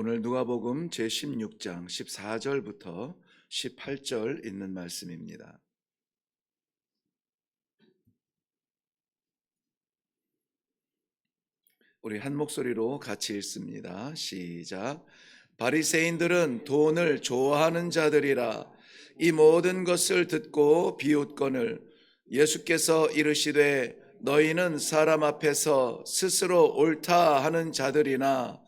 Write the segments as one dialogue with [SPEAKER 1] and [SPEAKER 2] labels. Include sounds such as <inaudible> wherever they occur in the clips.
[SPEAKER 1] 오늘 누가복음 제16장 14절부터 18절 있는 말씀입니다. 우리 한 목소리로 같이 읽습니다. 시작. 바리새인들은 돈을 좋아하는 자들이라 이 모든 것을 듣고 비웃거늘 예수께서 이르시되 너희는 사람 앞에서 스스로 옳다 하는 자들이나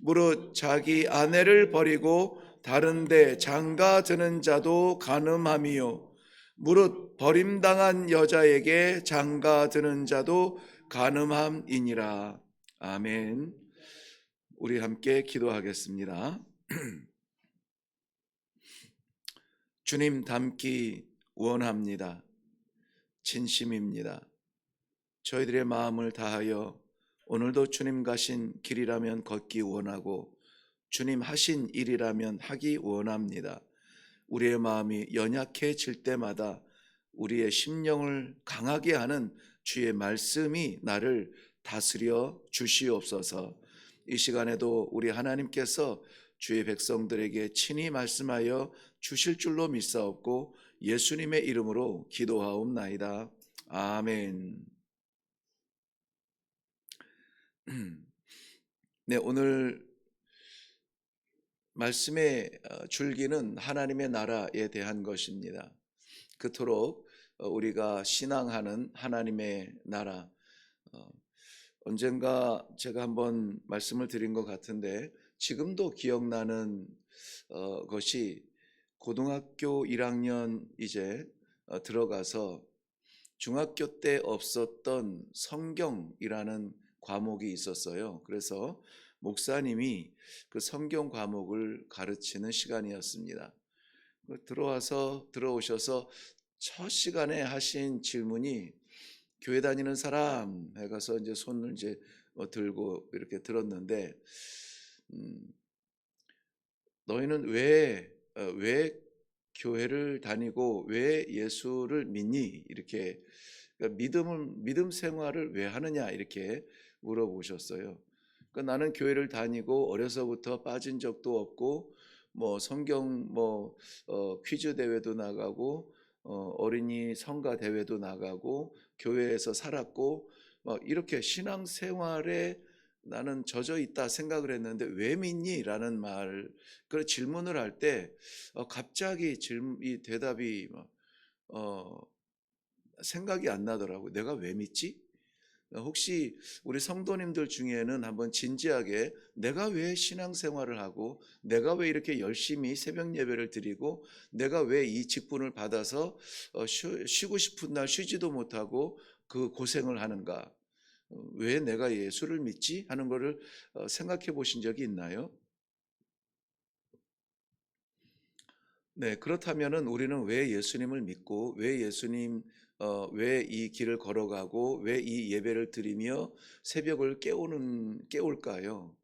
[SPEAKER 1] 무릇 자기 아내를 버리고 다른데 장가 드는 자도 가늠함이요. 무릇 버림당한 여자에게 장가 드는 자도 가늠함이니라. 아멘. 우리 함께 기도하겠습니다. <clears throat> 주님 닮기 원합니다. 진심입니다. 저희들의 마음을 다하여 오늘도 주님 가신 길이라면 걷기 원하고 주님 하신 일이라면 하기 원합니다. 우리의 마음이 연약해질 때마다 우리의 심령을 강하게 하는 주의 말씀이 나를 다스려 주시옵소서. 이 시간에도 우리 하나님께서 주의 백성들에게 친히 말씀하여 주실 줄로 믿사옵고 예수님의 이름으로 기도하옵나이다. 아멘. <clears throat> 네, 오늘 말씀의 어, 줄기는 하나님의 나라에 대한 것입니다. 그토록 어, 우리가 신앙하는 하나님의 나라. 어, 언젠가 제가 한번 말씀을 드린 것 같은데 지금도 기억나는 것이 고등학교 1학년 이제 들어가서 중학교 때 없었던 성경이라는 과목이 있었어요. 그래서 목사님이 그 성경 과목을 가르치는 시간이었습니다. 그 들어와서 들어오셔서 첫 시간에 하신 질문이 교회 다니는 사람 해가서 이제 손을 이제 뭐 들고 이렇게 들었는데 음, 너희는 왜 어, 왜 교회를 다니고 왜 예수를 믿니 이렇게 그러니까 믿음을 믿음 생활을 왜 하느냐 이렇게 물어보셨어요. 그러니까 나는 교회를 다니고 어려서부터 빠진 적도 없고 뭐 성경 뭐 어, 퀴즈 대회도 나가고 어, 어린이 성가 대회도 나가고 교회에서 살았고 뭐 이렇게 신앙 생활에 나는 젖어 있다 생각을 했는데 왜 믿니?라는 말, 그 질문을 할때 어, 갑자기 질문 이 대답이 막, 어, 생각이 안 나더라고요. 내가 왜 믿지? 혹시 우리 성도님들 중에는 한번 진지하게 내가 왜 신앙생활을 하고 내가 왜 이렇게 열심히 새벽 예배를 드리고 내가 왜 이 직분을 받아서 어, 쉬고 싶은 날 쉬지도 못하고 그 고생을 하는가 어, 왜 내가 예수를 믿지 하는 것을 어, 생각해 보신 적이 있나요? 네, 그렇다면은 우리는 왜 예수님을 믿고 왜 예수님 어, 왜 이 길을 걸어가고 왜 이 예배를 드리며 새벽을 깨우는 깨울까요?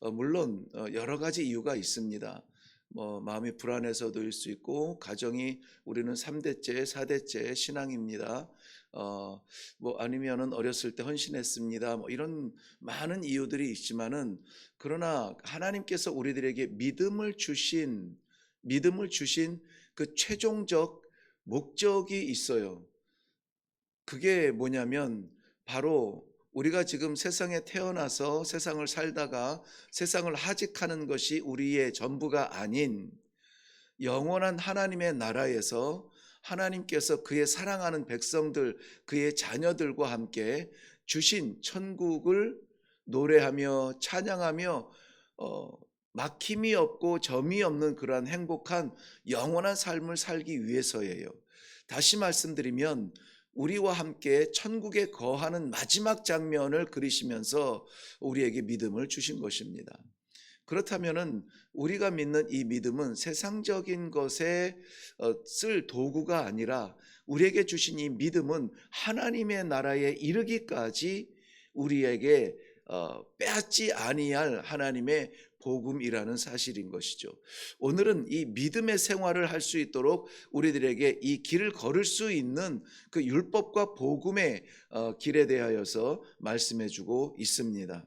[SPEAKER 1] 어, 물론 어, 여러 가지 이유가 있습니다. 뭐 마음이 불안해서도일 수 있고 가정이 우리는 3대째, 4대째 신앙입니다. 어, 뭐 아니면은 어렸을 때 헌신했습니다. 뭐 이런 많은 이유들이 있지만은 그러나 하나님께서 우리들에게 믿음을 주신 믿음을 주신 그 최종적 목적이 있어요. 그게 뭐냐면 바로 우리가 지금 세상에 태어나서 세상을 살다가 세상을 하직하는 것이 우리의 전부가 아닌 영원한 하나님의 나라에서 하나님께서 그의 사랑하는 백성들, 그의 자녀들과 함께 주신 천국을 노래하며 찬양하며 어, 막힘이 없고 점이 없는 그러한 행복한 영원한 삶을 살기 위해서예요. 다시 말씀드리면 우리와 함께 천국에 거하는 마지막 장면을 그리시면서 우리에게 믿음을 주신 것입니다. 그렇다면은 우리가 믿는 이 믿음은 세상적인 것에 어, 쓸 도구가 아니라 우리에게 주신 이 믿음은 하나님의 나라에 이르기까지 우리에게 어, 빼앗지 아니할 하나님의 복음이라는 사실인 것이죠. 오늘은 이 믿음의 생활을 할 수 있도록 우리들에게 이 길을 걸을 수 있는 그 율법과 복음의 어, 길에 대하여서 말씀해 주고 있습니다.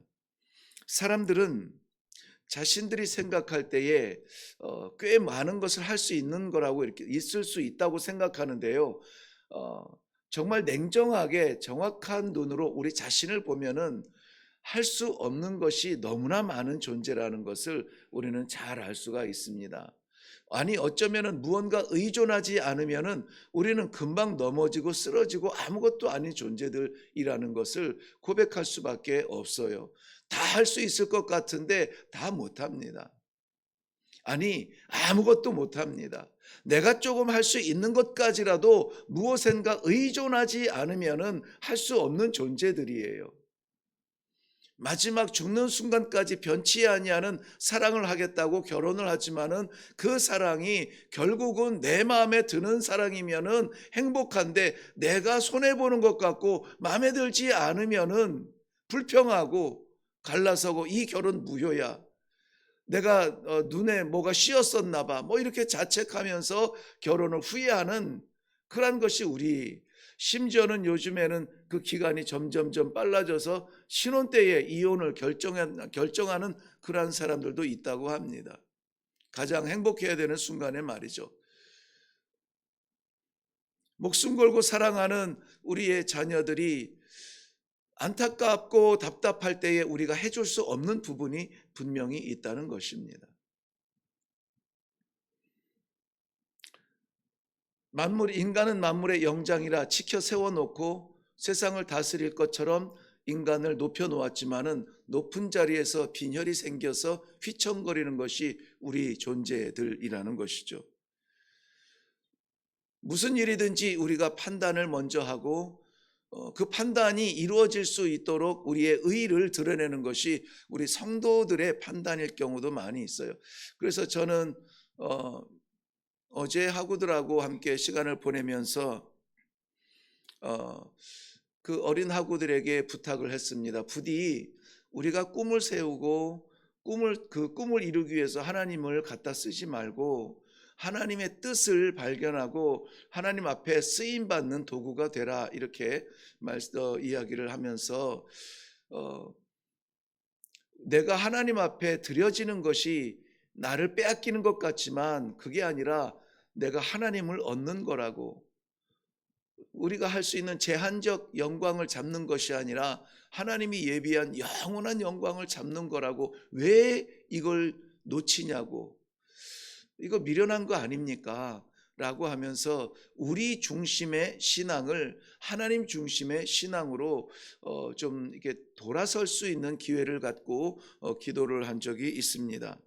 [SPEAKER 1] 사람들은 자신들이 생각할 때에 어, 꽤 많은 것을 할 수 있는 거라고 이렇게 있을 수 있다고 생각하는데요. 어, 정말 냉정하게 정확한 눈으로 우리 자신을 보면은 할 수 없는 것이 너무나 많은 존재라는 것을 우리는 잘 알 수가 있습니다. 아니 어쩌면은 무언가 의존하지 않으면은 우리는 금방 넘어지고 쓰러지고 아무것도 아닌 존재들이라는 것을 고백할 수밖에 없어요. 다 할 수 있을 것 같은데 다 못합니다. 아니 아무것도 못합니다. 내가 조금 할 수 있는 것까지라도 무엇인가 의존하지 않으면은 할 수 없는 존재들이에요. 마지막 죽는 순간까지 변치 아니하는 사랑을 하겠다고 결혼을 하지만은 그 사랑이 결국은 내 마음에 드는 사랑이면은 행복한데 내가 손해 보는 것 같고 마음에 들지 않으면은 불평하고 갈라서고 이 결혼 무효야. 내가 어, 눈에 뭐가 씌었었나 봐. 뭐 이렇게 자책하면서 결혼을 후회하는 그런 것이 우리 심지어는 요즘에는 그 기간이 점점점 빨라져서 신혼 때에 이혼을 결정하는 그러한 사람들도 있다고 합니다. 가장 행복해야 되는 순간에 말이죠. 목숨 걸고 사랑하는 우리의 자녀들이 안타깝고 답답할 때에 우리가 해줄 수 없는 부분이 분명히 있다는 것입니다. 만물 인간은 만물의 영장이라 지켜 세워 놓고 세상을 다스릴 것처럼 인간을 높여 놓았지만은 높은 자리에서 빈혈이 생겨서 휘청거리는 것이 우리 존재들이라는 것이죠. 무슨 일이든지 우리가 판단을 먼저 하고 어, 그 판단이 이루어질 수 있도록 우리의 의를 드러내는 것이 우리 성도들의 판단일 경우도 많이 있어요. 그래서 저는 어, 어제 학우들하고 함께 시간을 보내면서 어, 그 어린 학우들에게 부탁을 했습니다. 부디 우리가 꿈을 세우고 꿈을 그 꿈을 이루기 위해서 하나님을 갖다 쓰지 말고 하나님의 뜻을 발견하고 하나님 앞에 쓰임 받는 도구가 되라 이렇게 말 어, 이야기를 하면서 어, 내가 하나님 앞에 드려지는 것이 나를 빼앗기는 것 같지만 그게 아니라 내가 하나님을 얻는 거라고 우리가 할 수 있는 제한적 영광을 잡는 것이 아니라 하나님이 예비한 영원한 영광을 잡는 거라고 왜 이걸 놓치냐고 이거 미련한 거 아닙니까? 라고 하면서 우리 중심의 신앙을 하나님 중심의 신앙으로 어, 좀 이렇게 돌아설 수 있는 기회를 갖고 어, 기도를 한 적이 있습니다.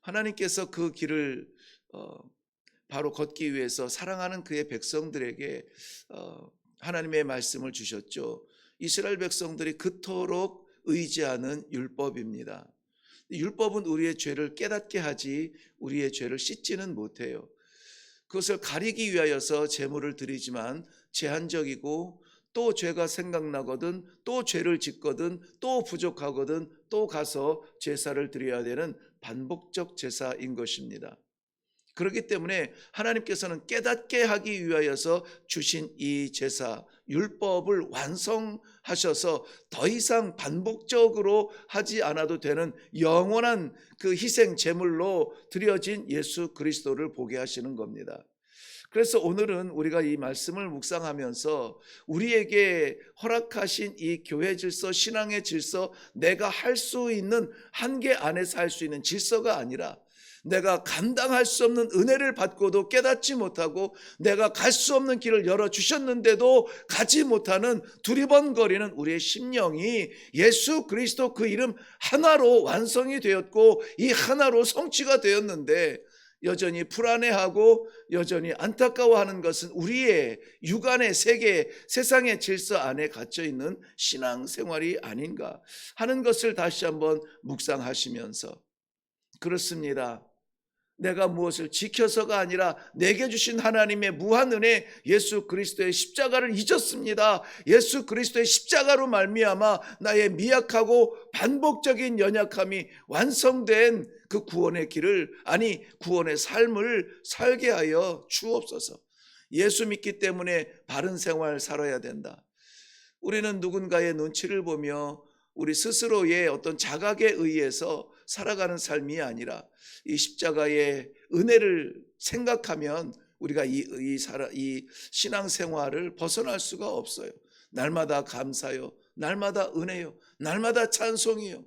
[SPEAKER 1] 하나님께서 그 길을 어, 바로 걷기 위해서 사랑하는 그의 백성들에게 어, 하나님의 말씀을 주셨죠. 이스라엘 백성들이 그토록 의지하는 율법입니다. 율법은 우리의 죄를 깨닫게 하지 우리의 죄를 씻지는 못해요. 그것을 가리기 위하여서 제물을 드리지만 제한적이고 또 죄가 생각나거든 또 죄를 짓거든 또 부족하거든 또 가서 제사를 드려야 되는 반복적 제사인 것입니다. 그렇기 때문에 하나님께서는 깨닫게 하기 위하여서 주신 이 제사, 율법을 완성하셔서 더 이상 반복적으로 하지 않아도 되는 영원한 그 희생 제물로 드려진 예수 그리스도를 보게 하시는 겁니다. 그래서 오늘은 우리가 이 말씀을 묵상하면서 우리에게 허락하신 이 교회 질서, 신앙의 질서, 내가 할 수 있는 한계 안에서 할 수 있는 질서가 아니라 내가 감당할 수 없는 은혜를 받고도 깨닫지 못하고 내가 갈 수 없는 길을 열어 주셨는데도 가지 못하는 두리번거리는 우리의 심령이 예수 그리스도 그 이름 하나로 완성이 되었고 이 하나로 성취가 되었는데 여전히 불안해하고 여전히 안타까워하는 것은 우리의 육안의 세계, 세상의 질서 안에 갇혀 있는 신앙 생활이 아닌가 하는 것을 다시 한번 묵상하시면서 그렇습니다. 내가 무엇을 지켜서가 아니라 내게 주신 하나님의 무한 은혜 예수 그리스도의 십자가를 잊었습니다. 예수 그리스도의 십자가로 말미암아 나의 미약하고 반복적인 연약함이 완성된 그 구원의 길을 아니 구원의 삶을 살게 하여 주옵소서. 예수 믿기 때문에 바른 생활 살아야 된다. 우리는 누군가의 눈치를 보며 우리 스스로의 어떤 자각에 의해서 살아가는 삶이 아니라 이 십자가의 은혜를 생각하면 우리가 이, 이, 살아, 이 신앙생활을 벗어날 수가 없어요. 날마다 감사요. 날마다 은혜요. 날마다 찬송이요.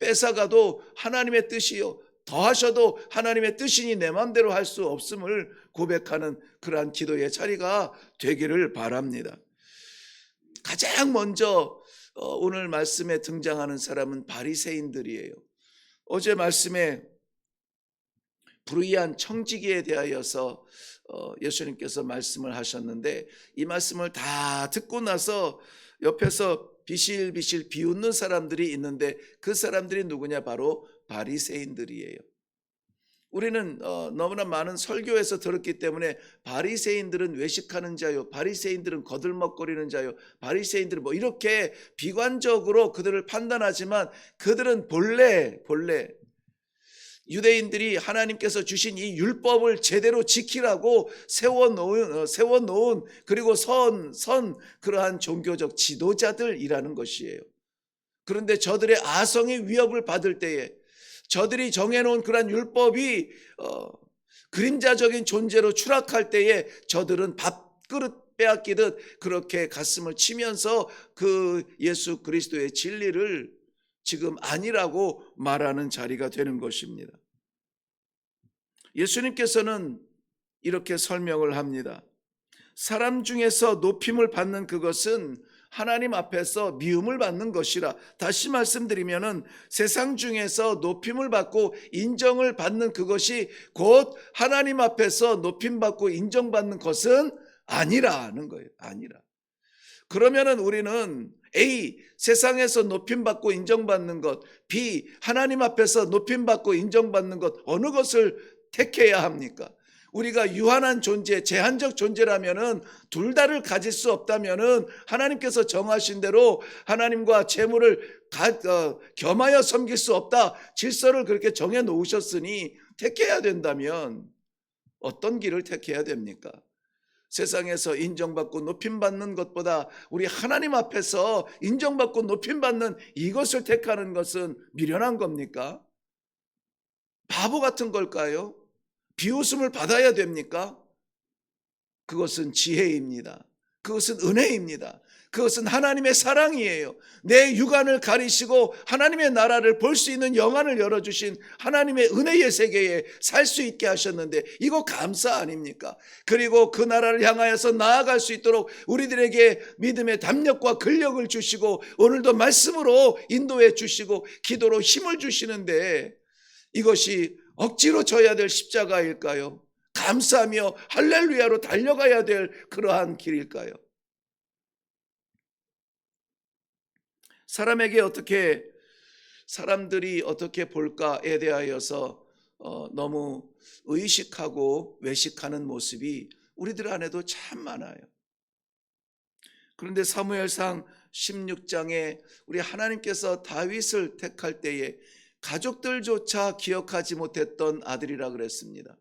[SPEAKER 1] 뺏어가도 하나님의 뜻이요. 더하셔도 하나님의 뜻이니 내 마음대로 할 수 없음을 고백하는 그러한 기도의 자리가 되기를 바랍니다. 가장 먼저 어, 오늘 말씀에 등장하는 사람은 바리새인들이에요. 어제 말씀에 불의한 청지기에 대하여서 어, 예수님께서 말씀을 하셨는데 이 말씀을 다 듣고 나서 옆에서 비실비실 비웃는 사람들이 있는데 그 사람들이 누구냐 바로 바리새인들이에요. 우리는 어, 너무나 많은 설교에서 들었기 때문에 바리새인들은 외식하는 자요, 바리새인들은 거들먹거리는 자요, 바리새인들은 뭐 이렇게 비관적으로 그들을 판단하지만 그들은 본래 본래 유대인들이 하나님께서 주신 이 율법을 제대로 지키라고 세워놓은, 어, 세워놓은 그리고 선, 선 그러한 종교적 지도자들이라는 것이에요. 그런데 저들의 아성의 위협을 받을 때에 저들이 정해놓은 그러한 율법이 어, 그림자적인 존재로 추락할 때에 저들은 밥그릇 빼앗기듯 그렇게 가슴을 치면서 그 예수 그리스도의 진리를 지금 아니라고 말하는 자리가 되는 것입니다. 예수님께서는 이렇게 설명을 합니다. 사람 중에서 높임을 받는 그것은 하나님 앞에서 미움을 받는 것이라. 다시 말씀드리면은 세상 중에서 높임을 받고 인정을 받는 그것이 곧 하나님 앞에서 높임 받고 인정받는 것은 아니라는 거예요. 아니라. 그러면은 우리는 A 세상에서 높임 받고 인정받는 것, B 하나님 앞에서 높임 받고 인정받는 것 어느 것을 택해야 합니까? 우리가 유한한 존재, 제한적 존재라면은 둘 다를 가질 수 없다면은 하나님께서 정하신 대로 하나님과 재물을 가, 어, 겸하여 섬길 수 없다. 질서를 그렇게 정해 놓으셨으니 택해야 된다면 어떤 길을 택해야 됩니까? 세상에서 인정받고 높임받는 것보다 우리 하나님 앞에서 인정받고 높임받는 이것을 택하는 것은 미련한 겁니까? 바보 같은 걸까요? 비웃음을 받아야 됩니까? 그것은 지혜입니다. 그것은 은혜입니다. 그것은 하나님의 사랑이에요. 내 육안을 가리시고 하나님의 나라를 볼 수 있는 영안을 열어주신 하나님의 은혜의 세계에 살 수 있게 하셨는데 이거 감사 아닙니까? 그리고 그 나라를 향하여서 나아갈 수 있도록 우리들에게 믿음의 담력과 근력을 주시고 오늘도 말씀으로 인도해 주시고 기도로 힘을 주시는데 이것이 억지로 져야 될 십자가일까요? 감사하며 할렐루야로 달려가야 될 그러한 길일까요? 사람에게 어떻게 사람들이 어떻게 볼까에 대하여서 어, 너무 의식하고 외식하는 모습이 우리들 안에도 참 많아요. 그런데 사무엘상 16장에 우리 하나님께서 다윗을 택할 때에 가족들조차 기억하지 못했던 아들이라 그랬습니다.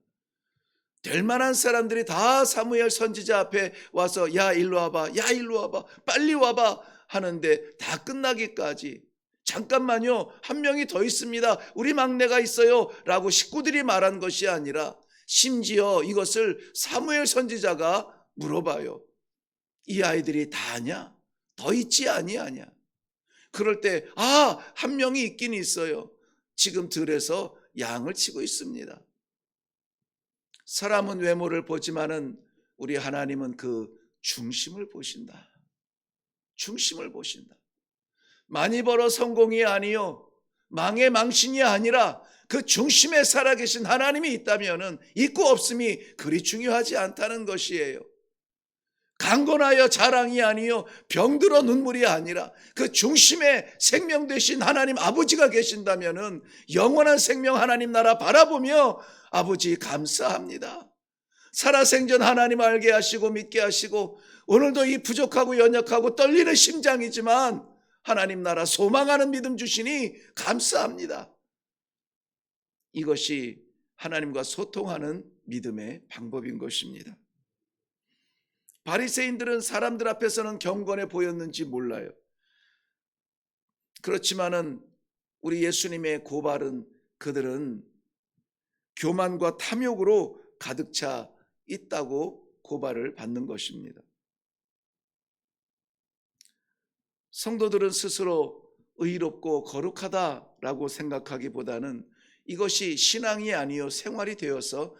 [SPEAKER 1] 될 만한 사람들이 다 사무엘 선지자 앞에 와서 야 일로 와봐. 야 일로 와봐. 빨리 와봐. 하는데 다 끝나기까지 잠깐만요. 한 명이 더 있습니다. 우리 막내가 있어요. 라고 식구들이 말한 것이 아니라 심지어 이것을 사무엘 선지자가 물어봐요 이 아이들이 다냐? 더 있지 아니하냐? 그럴 때 아 한 명이 있긴 있어요 지금 들에서 양을 치고 있습니다 사람은 외모를 보지만은 우리 하나님은 그 중심을 보신다. 중심을 보신다. 많이 벌어 성공이 아니요. 망의 망신이 아니라 그 중심에 살아계신 하나님이 있다면은 있고 없음이 그리 중요하지 않다는 것이에요. 강건하여 자랑이 아니요 병들어 눈물이 아니라 그 중심에 생명 되신 하나님 아버지가 계신다면은 영원한 생명 하나님 나라 바라보며 아버지 감사합니다. 살아생전 하나님 알게 하시고 믿게 하시고 오늘도 이 부족하고 연약하고 떨리는 심장이지만 하나님 나라 소망하는 믿음 주시니 감사합니다. 이것이 하나님과 소통하는 믿음의 방법인 것입니다. 바리새인들은 사람들 앞에서는 경건해 보였는지 몰라요. 그렇지만은 우리 예수님의 고발은 그들은 교만과 탐욕으로 가득 차 있다고 고발을 받는 것입니다. 성도들은 스스로 의롭고 거룩하다라고 생각하기보다는 이것이 신앙이 아니요 생활이 되어서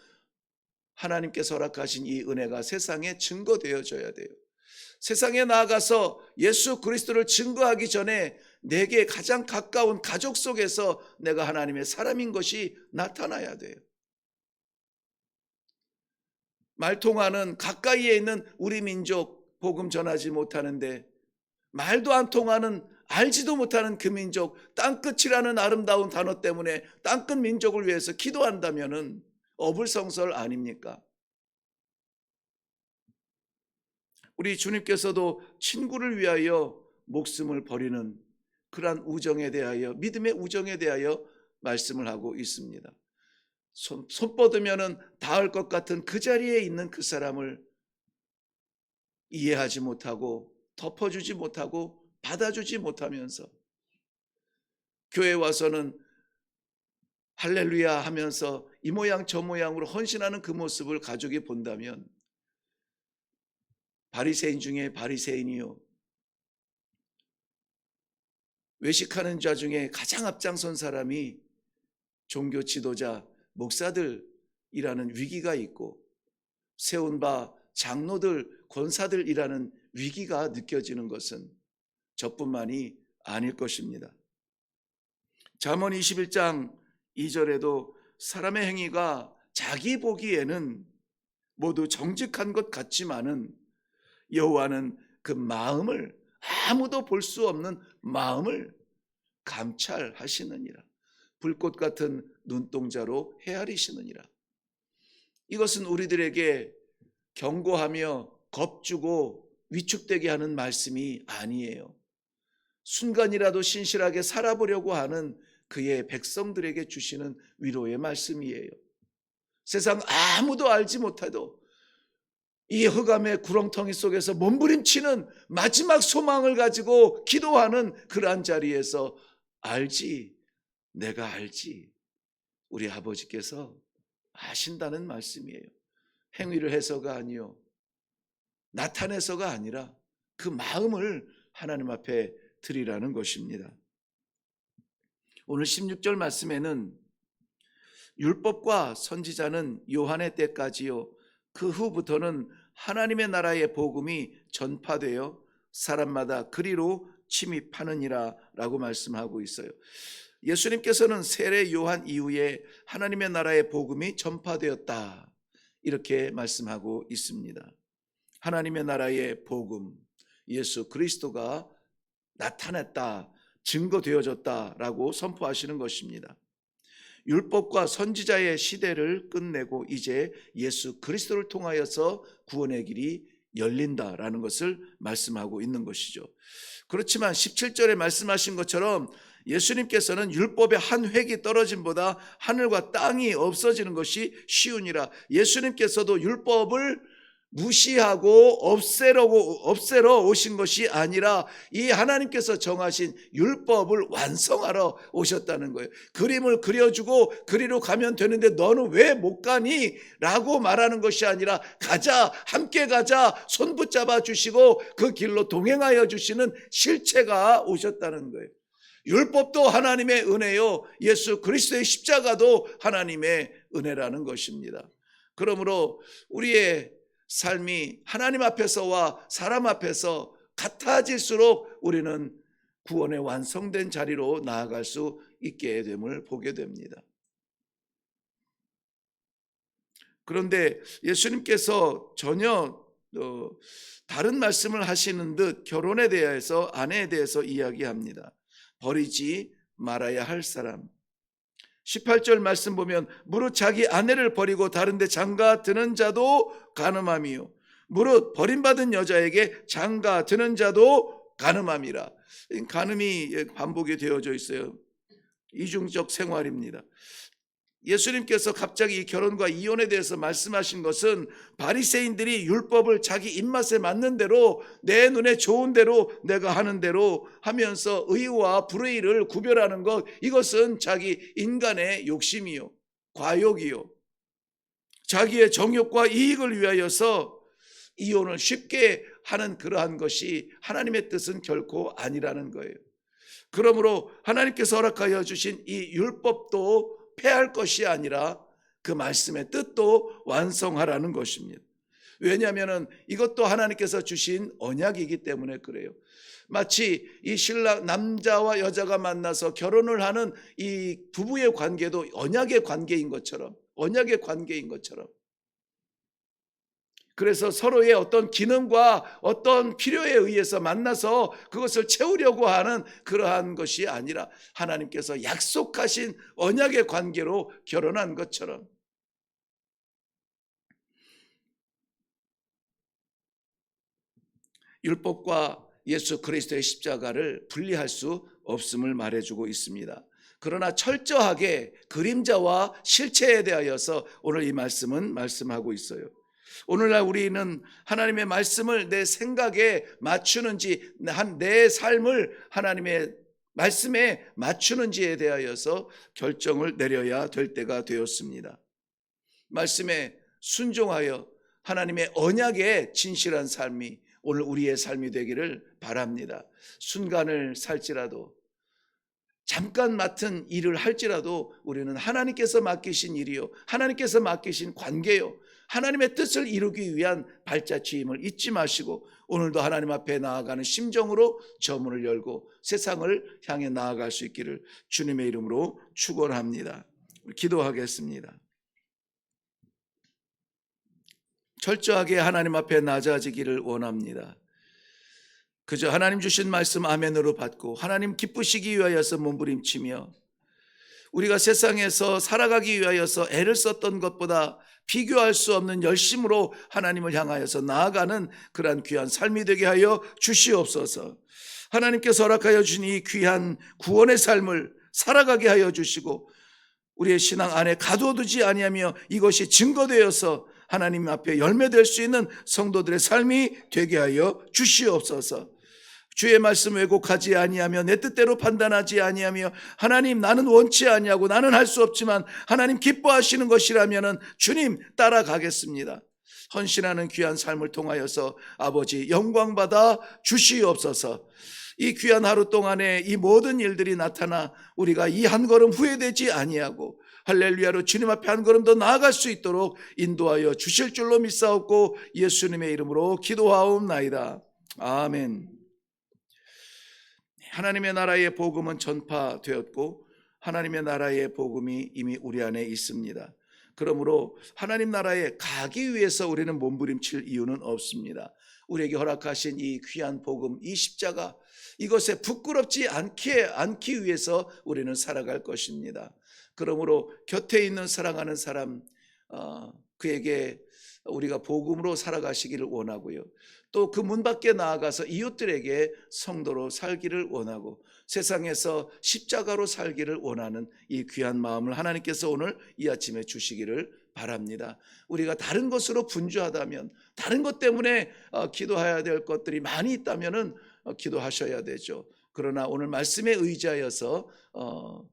[SPEAKER 1] 하나님께서 허락하신 이 은혜가 세상에 증거되어져야 돼요. 세상에 나아가서 예수 그리스도를 증거하기 전에 내게 가장 가까운 가족 속에서 내가 하나님의 사람인 것이 나타나야 돼요. 말통하는 가까이에 있는 우리 민족 복음 전하지 못하는데 말도 안 통하는 알지도 못하는 그 민족 땅끝이라는 아름다운 단어 때문에 땅끝 민족을 위해서 기도한다면은 어불성설 아닙니까? 우리 주님께서도 친구를 위하여 목숨을 버리는 그러한 우정에 대하여 믿음의 우정에 대하여 말씀을 하고 있습니다. 손, 손 뻗으면은 닿을 것 같은 그 자리에 있는 그 사람을 이해하지 못하고 덮어주지 못하고 받아주지 못하면서 교회 와서는 할렐루야 하면서 이 모양 저 모양으로 헌신하는 그 모습을 가족이 본다면 바리새인 중에 바리새인이요 외식하는 자 중에 가장 앞장선 사람이 종교 지도자 목사들이라는 위기가 있고 세운 바 장로들 권사들이라는 위기가 느껴지는 것은 저뿐만이 아닐 것입니다. 잠언 21장 2절에도 사람의 행위가 자기 보기에는 모두 정직한 것 같지만은 여호와는 그 마음을 아무도 볼 수 없는 마음을 감찰하시느니라. 불꽃 같은 눈동자로 헤아리시느니라. 이것은 우리들에게 경고하며 겁주고 위축되게 하는 말씀이 아니에요. 순간이라도 신실하게 살아보려고 하는 그의 백성들에게 주시는 위로의 말씀이에요. 세상 아무도 알지 못해도 이 흑암의 구렁텅이 속에서 몸부림치는 마지막 소망을 가지고 기도하는 그러한 자리에서 알지, 내가 알지. 우리 아버지께서 아신다는 말씀이에요. 행위를 해서가 아니요. 나타내서가 아니라 그 마음을 하나님 앞에 드리라는 것입니다. 오늘 16절 말씀에는 율법과 선지자는 요한의 때까지요. 그 후부터는 하나님의 나라의 복음이 전파되어 사람마다 그리로 침입하느니라 라고 말씀하고 있어요. 예수님께서는 세례 요한 이후에 하나님의 나라의 복음이 전파되었다. 이렇게 말씀하고 있습니다. 하나님의 나라의 복음, 예수 그리스도가 나타났다, 증거되어졌다라고 선포하시는 것입니다. 율법과 선지자의 시대를 끝내고 이제 예수 그리스도를 통하여서 구원의 길이 열린다라는 것을 말씀하고 있는 것이죠. 그렇지만 17절에 말씀하신 것처럼 예수님께서는 율법의 한 획이 떨어짐보다 하늘과 땅이 없어지는 것이 쉬우니라. 예수님께서도 율법을 무시하고 없애러, 없애러 오신 것이 아니라 이 하나님께서 정하신 율법을 완성하러 오셨다는 거예요. 그림을 그려주고 그리로 가면 되는데 너는 왜 못 가니? 라고 말하는 것이 아니라 가자, 함께 가자, 손 붙잡아 주시고 그 길로 동행하여 주시는 실체가 오셨다는 거예요. 율법도 하나님의 은혜요. 예수 그리스도의 십자가도 하나님의 은혜라는 것입니다. 그러므로 우리의 삶이 하나님 앞에서와 사람 앞에서 같아질수록 우리는 구원의 완성된 자리로 나아갈 수 있게 됨을 보게 됩니다. 그런데 예수님께서 전혀 어, 다른 말씀을 하시는 듯 결혼에 대해서 아내에 대해서 이야기합니다. 버리지 말아야 할 사람. 18절 말씀 보면 무릇 자기 아내를 버리고 다른데 장가 드는 자도 가늠함이요 무릇 버림받은 여자에게 장가 드는 자도 가늠함이라. 이 가늠이 반복이 되어져 있어요. 이중적 생활입니다. 예수님께서 갑자기 이 결혼과 이혼에 대해서 말씀하신 것은 바리새인들이 율법을 자기 입맛에 맞는 대로 내 눈에 좋은 대로 내가 하는 대로 하면서 의와 불의를 구별하는 것 이것은 자기 인간의 욕심이요 과욕이요 자기의 정욕과 이익을 위하여서 이혼을 쉽게 하는 그러한 것이 하나님의 뜻은 결코 아니라는 거예요. 그러므로 하나님께서 허락하여 주신 이 율법도 폐할 것이 아니라 그 말씀의 뜻도 완성하라는 것입니다. 왜냐하면 이것도 하나님께서 주신 언약이기 때문에 그래요. 마치 이 신랑 남자와 여자가 만나서 결혼을 하는 이 부부의 관계도 언약의 관계인 것처럼 언약의 관계인 것처럼 그래서 서로의 어떤 기능과 어떤 필요에 의해서 만나서 그것을 채우려고 하는 그러한 것이 아니라 하나님께서 약속하신 언약의 관계로 결혼한 것처럼 율법과 예수 그리스도의 십자가를 분리할 수 없음을 말해주고 있습니다. 그러나 철저하게 그림자와 실체에 대하여서 오늘 이 말씀은 말씀하고 있어요. 오늘날 우리는 하나님의 말씀을 내 생각에 맞추는지 한 내 삶을 하나님의 말씀에 맞추는지에 대하여서 결정을 내려야 될 때가 되었습니다. 말씀에 순종하여 하나님의 언약에 진실한 삶이 오늘 우리의 삶이 되기를 바랍니다. 순간을 살지라도 잠깐 맡은 일을 할지라도 우리는 하나님께서 맡기신 일이요. 하나님께서 맡기신 관계요. 하나님의 뜻을 이루기 위한 발자취임을 잊지 마시고 오늘도 하나님 앞에 나아가는 심정으로 저 문을 열고 세상을 향해 나아갈 수 있기를 주님의 이름으로 축원합니다. 기도하겠습니다. 철저하게 하나님 앞에 낮아지기를 원합니다. 그저 하나님 주신 말씀 아멘으로 받고 하나님 기쁘시기 위하여서 몸부림치며 우리가 세상에서 살아가기 위하여서 애를 썼던 것보다 비교할 수 없는 열심으로 하나님을 향하여서 나아가는 그러한 귀한 삶이 되게 하여 주시옵소서. 하나님께서 허락하여 주신 이 귀한 구원의 삶을 살아가게 하여 주시고 우리의 신앙 안에 가둬두지 아니하며 이것이 증거되어서 하나님 앞에 열매될 수 있는 성도들의 삶이 되게 하여 주시옵소서. 주의 말씀 왜곡하지 아니하며 내 뜻대로 판단하지 아니하며 하나님 나는 원치 아니하고 나는 할 수 없지만 하나님 기뻐하시는 것이라면은 주님 따라가겠습니다. 헌신하는 귀한 삶을 통하여서 아버지 영광 받아 주시옵소서. 이 귀한 하루 동안에 이 모든 일들이 나타나 우리가 이 한 걸음 후회되지 아니하고 할렐루야로 주님 앞에 한 걸음 더 나아갈 수 있도록 인도하여 주실 줄로 믿사옵고 예수님의 이름으로 기도하옵나이다. 아멘. 하나님의 나라의 복음은 전파되었고 하나님의 나라의 복음이 이미 우리 안에 있습니다. 그러므로 하나님 나라에 가기 위해서 우리는 몸부림칠 이유는 없습니다. 우리에게 허락하신 이 귀한 복음, 이 십자가 이것에 부끄럽지 않게 않기 위해서 우리는 살아갈 것입니다. 그러므로 곁에 있는 사랑하는 사람 어, 그에게 우리가 복음으로 살아가시기를 원하고요. 또 그 문 밖에 나아가서 이웃들에게 성도로 살기를 원하고 세상에서 십자가로 살기를 원하는 이 귀한 마음을 하나님께서 오늘 이 아침에 주시기를 바랍니다. 우리가 다른 것으로 분주하다면 다른 것 때문에 어, 기도해야 될 것들이 많이 있다면은 어, 기도하셔야 되죠. 그러나 오늘 말씀에 의지하여서 어,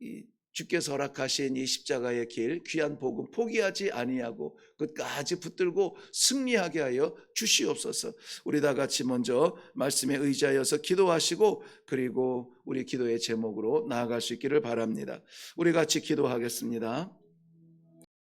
[SPEAKER 1] 이 주께서 허락하신 이 십자가의 길 귀한 복음 포기하지 아니하고 끝까지 붙들고 승리하게 하여 주시옵소서. 우리 다 같이 먼저 말씀에 의지하여서 기도하시고 그리고 우리 기도의 제목으로 나아갈 수 있기를 바랍니다. 우리 같이 기도하겠습니다.